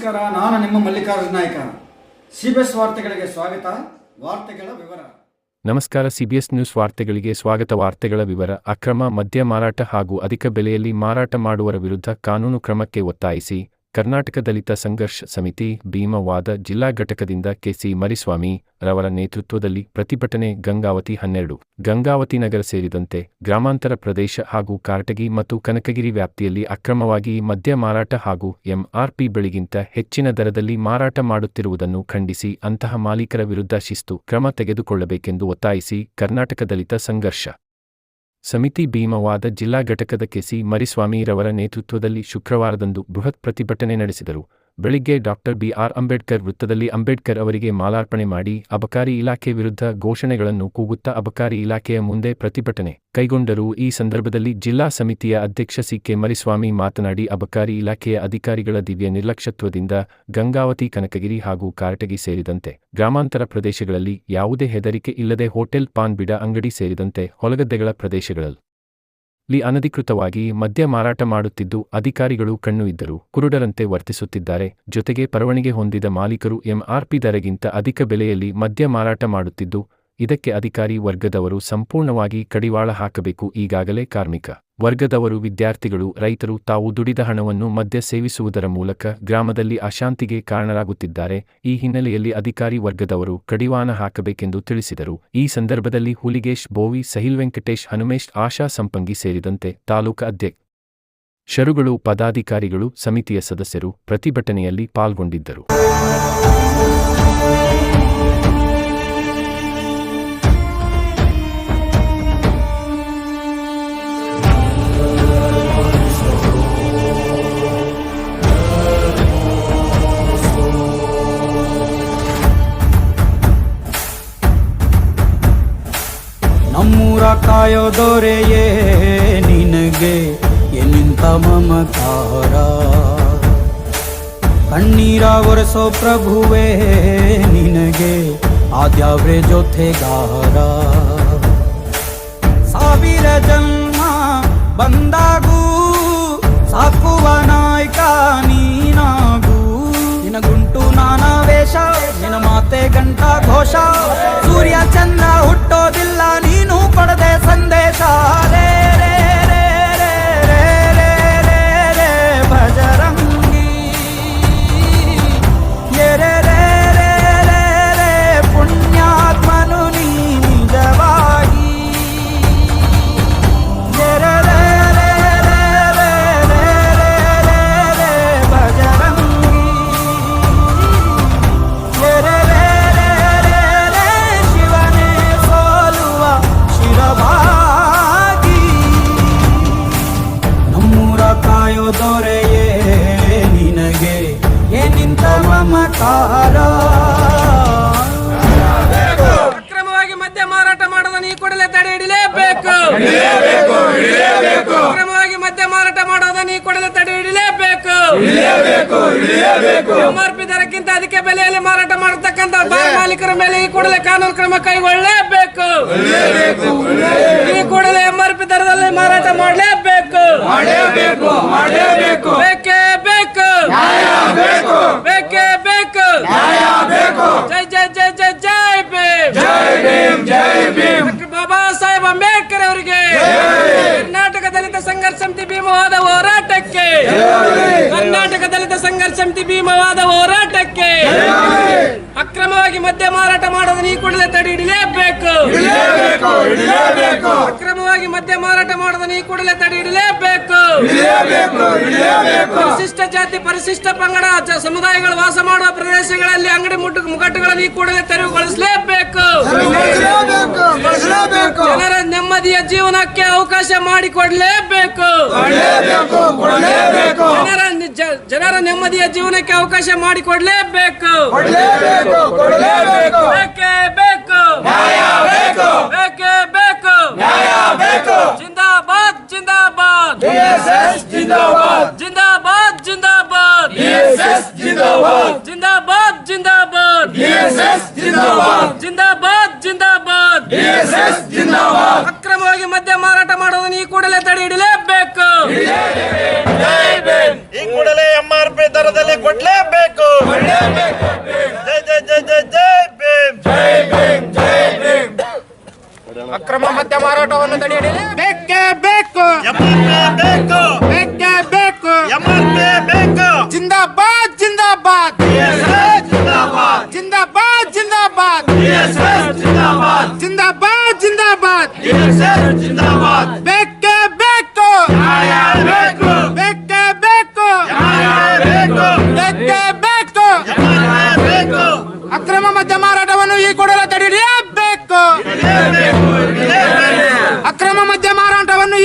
ನಮಸ್ಕಾರ, ನಾನು ನಿಮ್ಮ ಮಲ್ಲಿಕಾರ್ಜುನ ನಾಯ್ಕ. ಸಿಬಿಎಸ್ ವಾರ್ತೆಗಳಿಗೆ ಸ್ವಾಗತ, ವಾರ್ತೆಗಳ ವಿವರ. ನಮಸ್ಕಾರ ಸಿಬಿಎಸ್ ನ್ಯೂಸ್ ವಾರ್ತೆಗಳಿಗೆ ಸ್ವಾಗತ. ವಾರ್ತೆಗಳ ವಿವರ, ಅಕ್ರಮ, ಮದ್ಯ ಮಾರಾಟ ಹಾಗೂ ಅಧಿಕ ಬೆಲೆಯಲ್ಲಿ ಮಾರಾಟ ಮಾಡುವರ ವಿರುದ್ಧ ಕಾನೂನು ಕ್ರಮಕ್ಕೆ ಒತ್ತಾಯಿಸಿ. ಕರ್ನಾಟಕ ದಲಿತ ಸಂಘರ್ಷ ಸಮಿತಿ ಭೀಮವಾದ ಜಿಲ್ಲಾ ಘಟಕದಿಂದ ಕೆಸಿ ಮರಿಸ್ವಾಮಿ ರವರ ನೇತೃತ್ವದಲ್ಲಿ ಪ್ರತಿಭಟನೆ ಗಂಗಾವತಿ ಹನ್ನೆರಡು. ಗಂಗಾವತಿ ನಗರ ಸೇರಿದಂತೆ ಗ್ರಾಮಾಂತರ ಪ್ರದೇಶ ಹಾಗೂ ಕಾರಟಗಿ ಮತ್ತು ಕನಕಗಿರಿ ವ್ಯಾಪ್ತಿಯಲ್ಲಿ ಅಕ್ರಮವಾಗಿ ಮದ್ಯ ಮಾರಾಟ ಹಾಗೂ ಎಂಆರ್ಪಿ ಬೆಳಿಗಿಂತ ಹೆಚ್ಚಿನ ದರದಲ್ಲಿ ಮಾರಾಟ ಮಾಡುತ್ತಿರುವುದನ್ನು ಖಂಡಿಸಿ ಅಂತಹ ಮಾಲೀಕರ ವಿರುದ್ಧ ಶಿಸ್ತು ಕ್ರಮ ತೆಗೆದುಕೊಳ್ಳಬೇಕೆಂದು ಒತ್ತಾಯಿಸಿ ಕರ್ನಾಟಕ ದಲಿತ ಸಂಘರ್ಷ ಸಮಿತಿ ಭೀಮವಾದ ಜಿಲ್ಲಾ ಘಟಕದ ಕೆಸಿ ಮರಿಸ್ವಾಮಿರವರ ನೇತೃತ್ವದಲ್ಲಿ ಶುಕ್ರವಾರದಂದು ಬೃಹತ್ ಪ್ರತಿಭಟನೆ ನಡೆಸಿದರು. ಬೆಳಿಗ್ಗೆ ಡಾಕ್ಟರ್ ಬಿ ಆರ್ ಅಂಬೇಡ್ಕರ್ ವೃತ್ತದಲ್ಲಿ ಅಂಬೇಡ್ಕರ್ ಅವರಿಗೆ ಮಾಲಾರ್ಪಣೆ ಮಾಡಿ, ಅಬಕಾರಿ ಇಲಾಖೆ ವಿರುದ್ಧ ಘೋಷಣೆಗಳನ್ನು ಕೂಗುತ್ತಾ ಅಬಕಾರಿ ಇಲಾಖೆಯ ಮುಂದೆ ಪ್ರತಿಭಟನೆ ಕೈಗೊಂಡರು ಈ ಸಂದರ್ಭದಲ್ಲಿ ಜಿಲ್ಲಾ ಸಮಿತಿಯ ಅಧ್ಯಕ್ಷ ಸಿಕೆ ಮರಿಸ್ವಾಮಿ ಮಾತನಾಡಿ, ಅಬಕಾರಿ ಇಲಾಖೆಯ ಅಧಿಕಾರಿಗಳ ದಿವ್ಯ ನಿರ್ಲಕ್ಷ್ಯತ್ವದಿಂದ ಗಂಗಾವತಿ, ಕನಕಗಿರಿ ಹಾಗೂ ಕಾರಟಗಿ ಸೇರಿದಂತೆ ಗ್ರಾಮಾಂತರ ಪ್ರದೇಶಗಳಲ್ಲಿ ಯಾವುದೇ ಹೆದರಿಕೆ ಇಲ್ಲದೆ ಹೋಟೆಲ್, ಪಾನ್, ಬಿಡ ಅಂಗಡಿ ಸೇರಿದಂತೆ ಹೊಲಗದ್ದೆಗಳ ಪ್ರದೇಶಗಳಲ್ಲಿ ಲಿ ಅನಧಿಕೃತವಾಗಿ ಮದ್ಯ ಮಾರಾಟ ಮಾಡುತ್ತಿದ್ದು ಅಧಿಕಾರಿಗಳು ಕಣ್ಣು ಇದ್ದರು. ಕುರುಡರಂತೆ ವರ್ತಿಸುತ್ತಿದ್ದಾರೆ. ಜೊತೆಗೆ ಪರವಣಿಗೆ ಹೊಂದಿದ ಮಾಲೀಕರು ಎಂಆರ್ಪಿ ದರಗಿಂತ ಅಧಿಕ ಬೆಲೆಯಲ್ಲಿ ಮದ್ಯ ಮಾರಾಟ ಮಾಡುತ್ತಿದ್ದು, ಇದಕ್ಕೆ ಅಧಿಕಾರಿ ವರ್ಗದವರು ಸಂಪೂರ್ಣವಾಗಿ ಕಡಿವಾಳ ಹಾಕಬೇಕು ಈಗಾಗಲೇ ಕಾರ್ಮಿಕ ವರ್ಗದವರು ವಿದ್ಯಾರ್ಥಿಗಳು, ರೈತರು ತಾವು ದುಡಿದ ಹಣವನ್ನು ಮದ್ಯ ಸೇವಿಸುವುದರ ಮೂಲಕ ಗ್ರಾಮದಲ್ಲಿ ಅಶಾಂತಿಗೆ ಕಾರಣರಾಗುತ್ತಿದ್ದಾರೆ. ಈ ಹಿನ್ನೆಲೆಯಲ್ಲಿ ಅಧಿಕಾರಿ ವರ್ಗದವರು ಕಡಿವಾಣ ಹಾಕಬೇಕೆಂದು ತಿಳಿಸಿದರು. ಈ ಸಂದರ್ಭದಲ್ಲಿ ಹುಲಿಗೇಶ್, ಬೋವಿ, ಸಹಿಲ್ ವೆಂಕಟೇಶ್, ಹನುಮೇಶ್, ಆಶಾ ಸಂಪಂಗಿ ಸೇರಿದಂತೆ ತಾಲೂಕು ಅಧ್ಯಕ್ಷ ಶರುಗಳು, ಪದಾಧಿಕಾರಿಗಳು, ಸಮಿತಿಯ ಸದಸ್ಯರು ಪ್ರತಿಭಟನೆಯಲ್ಲಿ ಪಾಲ್ಗೊಂಡಿದ್ದರು. ನಮ್ಮೂರ ಕಾಯೋ ದೊರೆಯೇ ನಿನಗೆ ಎನ್ನಿಂತ ಮಮಕಾರ ಕಣ್ಣೀರ ಒರೆಸೋ ಪ್ರಭುವೇ ನಿನಗೆ ಆದ್ಯಾವ್ರೆ ಜೊತೆಗಾರ? ಸಾವಿರ ಜನ್ಮ ಬಂದಾಗೂ ಸಾಕುವ ನಾಯ್ಕ ನೀನಾಗೂ. ನಿನಗುಂಟು ನಾನಾ ವೇಷ ನಿನ ಮಾತೆ ಘಂಟಾ ಘೋಷ. ದೊರೆಯೇ ನಿನಗೆ? ಏನಿಂತ ಮಕಾರ ಅಕ್ರಮವಾಗಿ ಮದ್ಯ ಮಾರಾಟ ಮಾಡೋದನ್ನು ಈ ಕೂಡಲೇ ತಡೆ ಹಿಡಿಲೇಬೇಕು. ಅಕ್ರಮವಾಗಿ ಮದ್ಯ ಮಾರಾಟ ಮಾಡೋದನ್ನು ಈ ಕೂಡಲೇ ತಡೆ ಹಿಡಿಲೇಬೇಕು. ಎಂಆರ್ಪಿ ದರಕ್ಕಿಂತ ಅದಕ್ಕೆ ಬೆಲೆಯಲ್ಲಿ ಮಾರಾಟ ಮಾಡತಕ್ಕಂತ ಬಾರ್ ಮಾಲೀಕರ ಮೇಲೆ ಈ ಕೂಡಲೇ ಕಾನೂನು ಕ್ರಮ ಕೈಗೊಳ್ಳಲೇಬೇಕು. ಈ ಕೂಡಲೇ ಎಂಆರ್ಪಿ ದರದಲ್ಲಿ ಮಾರಾಟ ಮಾಡಲೇಬೇಕು. ಬೇಕೇ ಬೇಕು. ಬೇಕೇ. ಬೇಕು ಜೈ ಜೈ ಜೈ ಜೈ ಜೈ ಭೀಮ್. ಡಾಕ್ಟರ್ ಬಾಬಾ ಸಾಹೇಬ್ ಅಂಬೇಡ್ಕರ್ ಅವರಿಗೆ ಕರ್ನಾಟಕ ದಲಿತ ಸಂಘರ್ಷ ಸಮಿತಿ ಭೀಮವಾದ ಹೋರಾಟಕ್ಕೆ ಕರ್ನಾಟಕ ದಲಿತ ಸಂಘರ್ಷ ಸಮಿತಿ ಭೀಮವಾದ ಹೋರಾಟಕ್ಕೆ ಅಕ್ರಮವಾಗಿ ಮದ್ಯ ಮಾರಾಟ ಮಾಡೋದನ್ನ ಈ ಕೂಡಲೇ ತಡೆ ಹಿಡಿಲೇಬೇಕು ಅಕ್ರಮವಾಗಿ ಮದ್ಯ ಮಾರಾಟ ಮಾಡೋದನ್ನು ಈ ಕೂಡಲೇ ತಡೆ ಹಿಡಿಲೇಬೇಕು ಪರಿಶಿಷ್ಟ ಜಾತಿ ಪರಿಶಿಷ್ಟ ಪಂಗಡ ಸಮುದಾಯಗಳು ವಾಸ ಮಾಡುವ ಪ್ರದೇಶಗಳಲ್ಲಿ ಅಂಗಡಿ ಮುಟ್ಟು ಮುಗಟ್ಟುಗಳನ್ನು ಈ ಕೂಡಲೇ ತೆರವುಗೊಳಿಸಲೇಬೇಕು ಜನರ ನೆಮ್ಮದಿಯ ಜೀವನಕ್ಕೆ ಅವಕಾಶ ಮಾಡಿಕೊಡಲೇಬೇಕು. ಜನರ ನಿ- ಜನರ ನೆಮ್ಮದಿಯ ಜೀವನಕ್ಕೆ ಅವಕಾಶ ಮಾಡಿಕೊಡಲೇಬೇಕು. ಬೇಕೇ ಬೇಕು ಬೇಕೇ. ಮಾರಾಟವನ್ನು ತಡೆಯಲು ಬೇಕೇ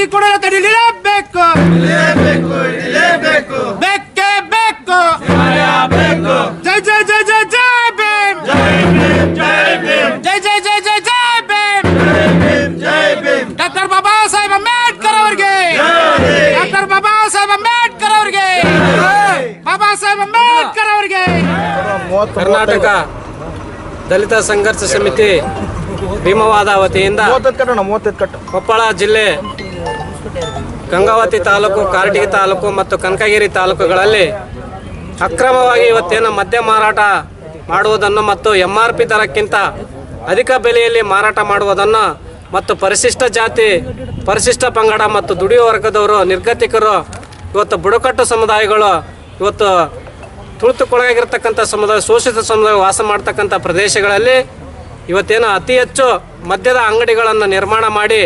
ಇಡಲೇಬೇಕು ಇಡಲೇಬೇಕು ಬೇಕೇ ಬೇಕು. ಜೈ ಜೈ ಜೈ ಜೈ ಜೈ ಭೀಮ್. ಜೈ ಜೈ ಜೈ ಜೈ ಜೈ ಭೀಮ್. ಡಾಕ್ಟರ್ ಬಾಬಾ ಸಾಹೇಬ್ ಅಂಬೇಡ್ಕರ್ ಅವರಿಗೆ. ಡಾಕ್ಟರ್ ಬಾಬಾ ಸಾಹೇಬ್ ಅಂಬೇಡ್ಕರ್ ಅವರಿಗೆ. ಬಾಬಾ ಸಾಹೇಬ್ ಅಂಬೇಡ್ಕರ್ ಅವರಿಗೆ. ಕರ್ನಾಟಕ ದಲಿತ ಸಂಘರ್ಷ ಸಮಿತಿ ಭೀಮವಾದ ವತಿಯಿಂದ ಕೊಪ್ಪಳ ಜಿಲ್ಲೆ ಗಂಗಾವತಿ ತಾಲೂಕು ಕಾರಟಗಿ ತಾಲೂಕು ಮತ್ತು ಕನಕಗಿರಿ ತಾಲೂಕುಗಳಲ್ಲಿ ಅಕ್ರಮವಾಗಿ ಇವತ್ತೇನು ಮದ್ಯ ಮಾರಾಟ ಮಾಡುವುದನ್ನು ಮತ್ತು ಎಂ ಆರ್ ಪಿ ದರಕ್ಕಿಂತ ಅಧಿಕ ಬೆಲೆಯಲ್ಲಿ ಮಾರಾಟ ಮಾಡುವುದನ್ನು ಮತ್ತು ಪರಿಶಿಷ್ಟ ಜಾತಿ, ಪರಿಶಿಷ್ಟ ಪಂಗಡ ಮತ್ತು ದುಡಿಯುವ ವರ್ಗದವರು, ನಿರ್ಗತಿಕರು, ಇವತ್ತು ಬುಡಕಟ್ಟು ಸಮುದಾಯಗಳು ಇವತ್ತು ತುಳಿತುಕೊಳಗಾಗಿರ್ತಕ್ಕಂಥ ಸಮುದಾಯ, ಶೋಷಿತ ಸಮುದಾಯ ವಾಸ ಮಾಡ್ತಕ್ಕಂಥ ಪ್ರದೇಶಗಳಲ್ಲಿ ಇವತ್ತೇನು ಅತಿ ಹೆಚ್ಚು ಮದ್ಯದ ಅಂಗಡಿಗಳನ್ನು ನಿರ್ಮಾಣ ಮಾಡಿ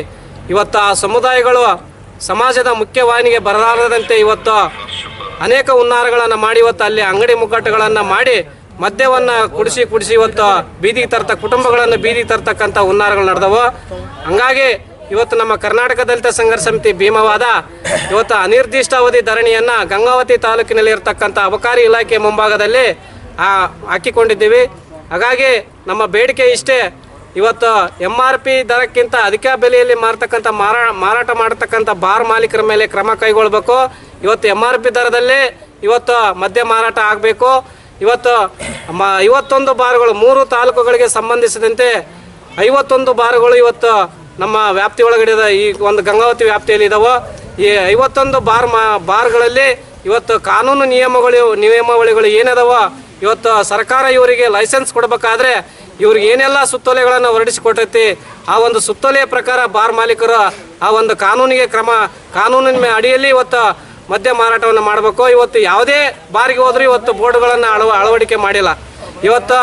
ಇವತ್ತು ಆ ಸಮುದಾಯಗಳು ಸಮಾಜದ ಮುಖ್ಯವಾಹಿನಿಗೆ ಬರಲಾರದಂತೆ ಇವತ್ತು ಅನೇಕ ಹುನ್ನಾರಗಳನ್ನು ಮಾಡಿ ಇವತ್ತು ಅಲ್ಲಿ ಅಂಗಡಿ ಮುಗ್ಗಟ್ಟುಗಳನ್ನು ಮಾಡಿ ಮದ್ಯವನ್ನು ಕುಡಿಸಿ ಕುಡಿಸಿ ಇವತ್ತು ಬೀದಿಗೆ ತರ್ತ ಕುಟುಂಬಗಳನ್ನು ಬೀದಿಗೆ ತರ್ತಕ್ಕಂಥ ಹುನ್ನಾರಗಳು ನಡೆದವು. ಹಂಗಾಗಿ ಇವತ್ತು ನಮ್ಮ ಕರ್ನಾಟಕ ದಲಿತ ಸಂಘರ್ಷ ಸಮಿತಿ ಭೀಮವಾದ ಇವತ್ತು ಅನಿರ್ದಿಷ್ಟ ಅವಧಿ ಧರಣಿಯನ್ನು ಗಂಗಾವತಿ ತಾಲೂಕಿನಲ್ಲಿ ಇರತಕ್ಕಂಥ ಅಬಕಾರಿ ಇಲಾಖೆ ಮುಂಭಾಗದಲ್ಲಿ ಹಾಕಿಕೊಂಡಿದ್ದೀವಿ. ಹಾಗಾಗಿ ನಮ್ಮ ಬೇಡಿಕೆ ಇಷ್ಟೇ. ಇವತ್ತು ಎಂ ಆರ್ ಪಿ ದರಕ್ಕಿಂತ ಅಧಿಕ ಬೆಲೆಯಲ್ಲಿ ಮಾರತಕ್ಕಂಥ ಮಾರಾ, ಮಾರಾಟ ಮಾಡತಕ್ಕಂಥ ಬಾರ್ ಮಾಲೀಕರ ಮೇಲೆ ಕ್ರಮ ಕೈಗೊಳ್ಳಬೇಕು ಇವತ್ತು ಎಂ ಆರ್ ಪಿ ದರದಲ್ಲಿ ಇವತ್ತು ಮದ್ಯ ಮಾರಾಟ ಆಗಬೇಕು ಇವತ್ತು ಮ, ಐವತ್ತೊಂದು ಬಾರ್ಗಳು ಮೂರು ತಾಲೂಕುಗಳಿಗೆ ಸಂಬಂಧಿಸಿದಂತೆ ಐವತ್ತೊಂದು ಬಾರ್ಗಳು ಇವತ್ತು ನಮ್ಮ ವ್ಯಾಪ್ತಿ ಒಳಗಡೆ. ಈ ಒಂದು ಗಂಗಾವತಿ ವ್ಯಾಪ್ತಿಯಲ್ಲಿ ಇದಾವೆ ಈ ಐವತ್ತೊಂದು ಬಾರ್ ಮಾ, ಬಾರ್ಗಳಲ್ಲಿ ಇವತ್ತು ಕಾನೂನು ನಿಯಮಗಳು, ನಿಯಮಾವಳಿಗಳು ಏನದವೋ, ಇವತ್ತು ಸರ್ಕಾರ ಇವರಿಗೆ ಲೈಸೆನ್ಸ್ ಕೊಡಬೇಕಾದ್ರೆ ಇವ್ರಿಗೆ ಏನೆಲ್ಲ ಸುತ್ತೋಲೆಗಳನ್ನು ಹೊರಡಿಸಿಕೊಟ್ಟೈತಿ, ಆ ಒಂದು ಸುತ್ತೋಲೆಯ ಪ್ರಕಾರ ಬಾರ್ ಮಾಲೀಕರು ಆ ಒಂದು ಕಾನೂನಿಗೆ ಕ್ರಮ, ಕಾನೂನಿನ ಅಡಿಯಲ್ಲಿ ಇವತ್ತು ಮದ್ಯ ಮಾರಾಟವನ್ನು ಮಾಡಬೇಕು. ಇವತ್ತು ಯಾವುದೇ ಬಾರಿಗೆ ಹೋದ್ರೂ ಇವತ್ತು ಬೋರ್ಡ್ಗಳನ್ನು ಅಳವ, ಅಳವಡಿಕೆ ಮಾಡಿಲ್ಲ. ಇವತ್ತು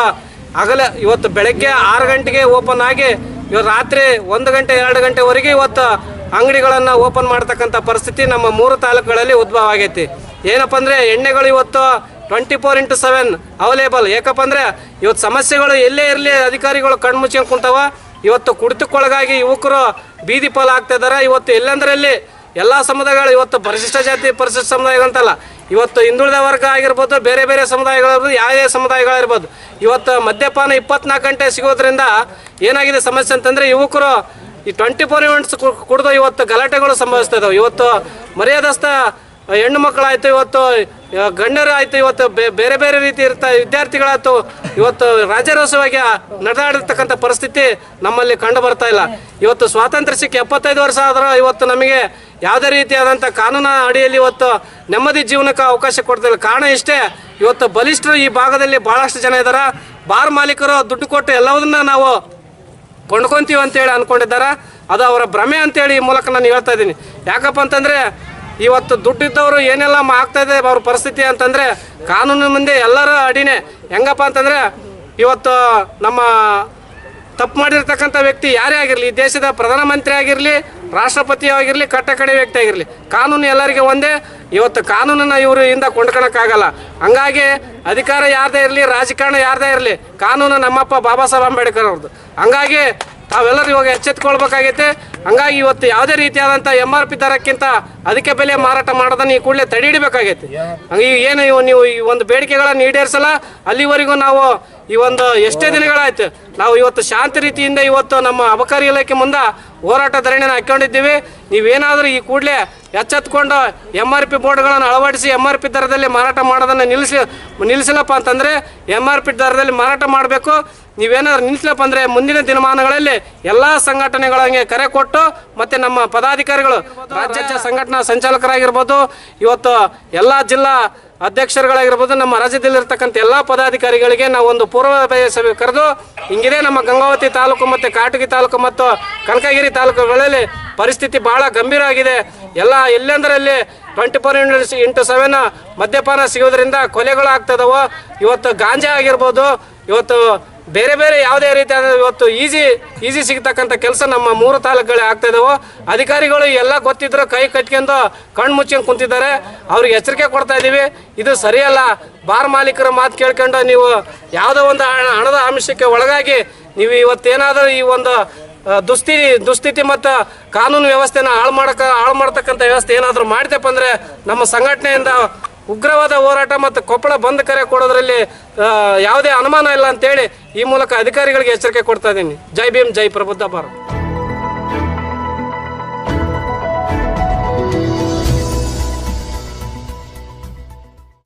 ಅಗಲ, ಇವತ್ತು ಬೆಳಗ್ಗೆ ಆರು ಗಂಟೆಗೆ ಓಪನ್ ಆಗಿ ಇವತ್ತು ರಾತ್ರಿ ಒಂದು ಗಂಟೆ, ಎರಡು ಗಂಟೆವರೆಗೆ ಇವತ್ತು ಅಂಗಡಿಗಳನ್ನು ಓಪನ್ ಮಾಡ್ತಕ್ಕಂಥ ಪರಿಸ್ಥಿತಿ ನಮ್ಮ ಮೂರು ತಾಲೂಕುಗಳಲ್ಲಿ ಉದ್ಭವ ಆಗೈತಿ. ಏನಪ್ಪ ಅಂದರೆ ಎಣ್ಣೆಗಳು ಇವತ್ತು twenty four into seven available. ಯಾಕಪ್ಪ ಅಂದರೆ ಇವತ್ತು ಸಮಸ್ಯೆಗಳು ಎಲ್ಲೇ ಇರಲಿ ಅಧಿಕಾರಿಗಳು ಕಣ್ಮುಚ್ಕೊಂಡು ಕುಂತಾವ. ಇವತ್ತು ಕುಡಿತಕ್ಕೊಳಗಾಗಿ ಯುವಕರು ಬೀದಿ ಪಾಲು ಆಗ್ತಾ ಇದ್ದಾರೆ ಇವತ್ತು ಎಲ್ಲಂದ್ರಲ್ಲಿ ಎಲ್ಲ ಸಮುದಾಯಗಳು ಇವತ್ತು ಪರಿಶಿಷ್ಟ ಜಾತಿ, ಪರಿಶಿಷ್ಟ ಸಮುದಾಯಗಳಂತಲ್ಲ ಇವತ್ತು ಹಿಂದುಳಿದ ವರ್ಗ ಆಗಿರ್ಬೋದು, ಬೇರೆ ಬೇರೆ ಸಮುದಾಯಗಳಿರ್ಬೋದು ಯಾವುದೇ ಸಮುದಾಯಗಳಿರ್ಬೋದು ಇವತ್ತು ಮದ್ಯಪಾನ ಇಪ್ಪತ್ನಾಲ್ಕು ಗಂಟೆ ಸಿಗೋದ್ರಿಂದ ಏನಾಗಿದೆ ಸಮಸ್ಯೆ ಅಂತಂದರೆ ಯುವಕರು ಈ ಟ್ವೆಂಟಿ ಫೋರ್ ಇವೆಂಟ್ಸ್ ಕುಡಿದು ಇವತ್ತು ಗಲಾಟೆಗಳು ಸಂಭವಿಸ್ತಾ ಇದಾವೆ. ಇವತ್ತು ಮರ್ಯಾದಸ್ಥ ಹೆಣ್ಣು ಮಕ್ಕಳಾಯ್ತು ಇವತ್ತು ಗಣ್ಯರು ಆಯ್ತು ಇವತ್ತು ಬೇರೆ ಬೇರೆ ರೀತಿ ಇರ್ತ, ವಿದ್ಯಾರ್ಥಿಗಳಾಯ್ತು ಇವತ್ತು ರಾಜ್ಯರೋಸವಾಗಿ ನಡೆದಾಡಿರ್ತಕ್ಕಂಥ ಪರಿಸ್ಥಿತಿ ನಮ್ಮಲ್ಲಿ ಕಂಡು ಬರ್ತಾ ಇಲ್ಲ. ಇವತ್ತು ಸ್ವಾತಂತ್ರ್ಯ ಸಿಕ್ಕಿ ಎಪ್ಪತ್ತೈದು ವರ್ಷ ಆದರೂ ಇವತ್ತು ನಮಗೆ ಯಾವುದೇ ರೀತಿಯಾದಂಥ ಕಾನೂನ ಅಡಿಯಲ್ಲಿ ಇವತ್ತು ನೆಮ್ಮದಿ ಜೀವನಕ್ಕೆ ಅವಕಾಶ ಕೊಡ್ತಿಲ್ಲ. ಕಾರಣ ಇಷ್ಟೇ, ಇವತ್ತು ಬಲಿಷ್ಠರು ಈ ಭಾಗದಲ್ಲಿ ಭಾಳಷ್ಟು ಜನ ಇದ್ದಾರೆ ಬಾರ್ ಮಾಲೀಕರು ದುಡ್ಡು ಕೊಟ್ಟು ಎಲ್ಲವನ್ನ ನಾವು ಕೊಂಡ್ಕೊಂತೀವಿ ಅಂತೇಳಿ ಅನ್ಕೊಂಡಿದ್ದಾರೆ. ಅದು ಅವರ ಭ್ರಮೆ ಅಂತೇಳಿ ಈ ಮೂಲಕ ನಾನು ಹೇಳ್ತಾ ಇದ್ದೀನಿ. ಯಾಕಪ್ಪ ಅಂತಂದರೆ ಇವತ್ತು ದುಡ್ಡಿದ್ದವರು ಏನೆಲ್ಲ ಆಗ್ತಾಯಿದೆ ಅವ್ರ ಪರಿಸ್ಥಿತಿ ಅಂತಂದರೆ ಕಾನೂನಿನ ಮುಂದೆ ಎಲ್ಲರ ಅಡಿನೇ. ಹೆಂಗಪ್ಪ ಅಂತಂದರೆ ಇವತ್ತು ನಮ್ಮ ತಪ್ಪು ಮಾಡಿರ್ತಕ್ಕಂಥ ವ್ಯಕ್ತಿ ಯಾರೇ ಆಗಿರಲಿ ದೇಶದ ಪ್ರಧಾನಮಂತ್ರಿ ಆಗಿರಲಿ, ರಾಷ್ಟ್ರಪತಿ ಆಗಿರಲಿ, ಕಟ್ಟಕಡೆ ವ್ಯಕ್ತಿ ಆಗಿರಲಿ, ಕಾನೂನು ಎಲ್ಲರಿಗೆ ಒಂದೇ. ಇವತ್ತು ಕಾನೂನನ್ನು ಇವರು ಇಂದ ಕೊಂಡ್ಕೊಳಕ್ಕಾಗಲ್ಲ. ಹಂಗಾಗಿ ಅಧಿಕಾರ ಯಾರದೇ ಇರಲಿ, ರಾಜಕಾರಣ ಯಾರದೇ ಇರಲಿ, ಕಾನೂನು ನಮ್ಮಪ್ಪ ಬಾಬಾ ಸಾಹೇಬ್ ಅಂಬೇಡ್ಕರ್ ಅವ್ರದ್ದು. ಹಂಗಾಗಿ ತಾವೆಲ್ಲರೂ ಇವಾಗ ಎಚ್ಚೆತ್ಕೊಳ್ಬೇಕಾಗೈತೆ. ಹಂಗಾಗಿ ಇವತ್ತು ಯಾವುದೇ ರೀತಿಯಾದಂಥ ಎಂ ಆರ್ ಪಿ ದರಕ್ಕಿಂತ ಅದಕ್ಕೆ ಬೆಲೆ ಮಾರಾಟ ಮಾಡೋದನ್ನು ಈ ಕೂಡಲೇ ತಡೆ ಹಿಡಿಬೇಕಾಗೈತಿ. ಹಂಗಾಗಿ ಏನು ಇವು ನೀವು ಈ ಒಂದು ಬೇಡಿಕೆಗಳನ್ನು ಈಡೇರಿಸಲ್ಲ ಅಲ್ಲಿವರೆಗೂ ನಾವು ಈ ಒಂದು ಎಷ್ಟೇ ದಿನಗಳಾಯ್ತು ನಾವು ಇವತ್ತು ಶಾಂತಿ ರೀತಿಯಿಂದ ಇವತ್ತು ನಮ್ಮ ಅಬಕಾರಿ ಇಲಾಖೆ ಮುಂದೆ ಹೋರಾಟ ಧರಣಿನ ಹಾಕ್ಕೊಂಡಿದ್ದೀವಿ. ನೀವೇನಾದರೂ ಈ ಕೂಡಲೇ ಎಚ್ಚೆತ್ಕೊಂಡು ಎಂ ಆರ್ ಪಿ ಬೋರ್ಡ್ಗಳನ್ನು ಅಳವಡಿಸಿ ಎಂ ಆರ್ ಪಿ ದರದಲ್ಲಿ ಮಾರಾಟ ಮಾಡೋದನ್ನು ನಿಲ್ಲಿಸಿ ನಿಲ್ಲಿಸಲಪ್ಪ ಅಂತಂದರೆ ಎಂ ಆರ್ ಪಿ ದರದಲ್ಲಿ ಮಾರಾಟ ಮಾಡಬೇಕು. ನೀವೇನಾದ್ರು ನಿಲ್ಲಿಸ್ಲಪ್ಪ ಅಂದರೆ ಮುಂದಿನ ದಿನಮಾನಗಳಲ್ಲಿ ಎಲ್ಲ ಸಂಘಟನೆಗಳಿಗೆ ಕರೆ ಕೊಟ್ಟು ಮತ್ತು ನಮ್ಮ ಪದಾಧಿಕಾರಿಗಳು ರಾಜ್ಯ ಸಂಘಟನಾ ಸಂಚಾಲಕರಾಗಿರ್ಬೋದು, ಇವತ್ತು ಎಲ್ಲ ಜಿಲ್ಲಾ ಅಧ್ಯಕ್ಷರುಗಳಾಗಿರ್ಬೋದು, ನಮ್ಮ ರಾಜ್ಯದಲ್ಲಿರ್ತಕ್ಕಂಥ ಎಲ್ಲ ಪದಾಧಿಕಾರಿಗಳಿಗೆ ನಾವು ಒಂದು ಪೂರ್ವ ಸಭೆ ಕರೆದು, ಹಿಂಗಿದೆ ನಮ್ಮ ಗಂಗಾವತಿ ತಾಲೂಕು ಮತ್ತು ಕಾಟಗಿ ತಾಲೂಕು ಮತ್ತು ಕನಕಗಿರಿ ತಾಲೂಕುಗಳಲ್ಲಿ ಪರಿಸ್ಥಿತಿ ಬಹಳ ಗಂಭೀರ ಆಗಿದೆ. ಎಲ್ಲ ಎಲ್ಲೆಂದರಲ್ಲಿ twenty four into into seven ಮದ್ಯಪಾನ ಸಿಗೋದ್ರಿಂದ ಕೊಲೆಗಳು ಆಗ್ತದವು ಇವತ್ತು ಗಾಂಜಾ ಆಗಿರ್ಬೋದು, ಇವತ್ತು ಬೇರೆ ಬೇರೆ ಯಾವುದೇ ರೀತಿಯಾದ ಇವತ್ತು ಈಸಿ ಈಸಿ ಸಿಗ್ತಕ್ಕಂಥ ಕೆಲಸ ನಮ್ಮ ಮೂರು ತಾಲೂಕುಗಳೇ ಆಗ್ತಾ ಇದಾವೆ. ಅಧಿಕಾರಿಗಳು ಎಲ್ಲ ಗೊತ್ತಿದ್ರು ಕೈ ಕಟ್ಕೊಂಡು ಕಣ್ಣು ಮುಚ್ಕೊಂಡು ಕುಂತಿದ್ದಾರೆ. ಅವ್ರಿಗೆ ಎಚ್ಚರಿಕೆ ಕೊಡ್ತಾ ಇದ್ದೀವಿ ಇದು ಸರಿಯಲ್ಲ. ಬಾರ್ ಮಾಲೀಕರ ಮಾತು ಕೇಳ್ಕೊಂಡು ನೀವು ಯಾವುದೋ ಒಂದು ಹಣದ ಆಮಿಷಕ್ಕೆ ಒಳಗಾಗಿ ನೀವು ಇವತ್ತೇನಾದರೂ ಈ ಒಂದು ದುಸ್ಥಿತಿ ದುಸ್ಥಿತಿ ಮತ್ತು ಕಾನೂನು ವ್ಯವಸ್ಥೆನ ಹಾಳು ಮಾಡಕ, ಹಾಳು ಮಾಡ್ತಕ್ಕಂಥ ವ್ಯವಸ್ಥೆ ಏನಾದರೂ ಮಾಡಿದೆಪ್ಪ ಅಂದರೆ ನಮ್ಮ ಸಂಘಟನೆಯಿಂದ ಉಗ್ರವಾದ ಹೋರಾಟ ಮತ್ತು ಕೊಪ್ಪಳ ಬಂದ್ ಕರೆ ಕೊಡೋದ್ರಲ್ಲಿ ಯಾವುದೇ ಅನುಮಾನ ಇಲ್ಲ ಅಂತೇಳಿ ಈ ಮೂಲಕ ಅಧಿಕಾರಿಗಳಿಗೆ ಎಚ್ಚರಿಕೆ ಕೊಡ್ತಾ ಇದ್ದೀನಿ. ಜೈ ಭೀಮ್, ಜೈ ಪ್ರಬುದ್ಧ ಭಾರತ್.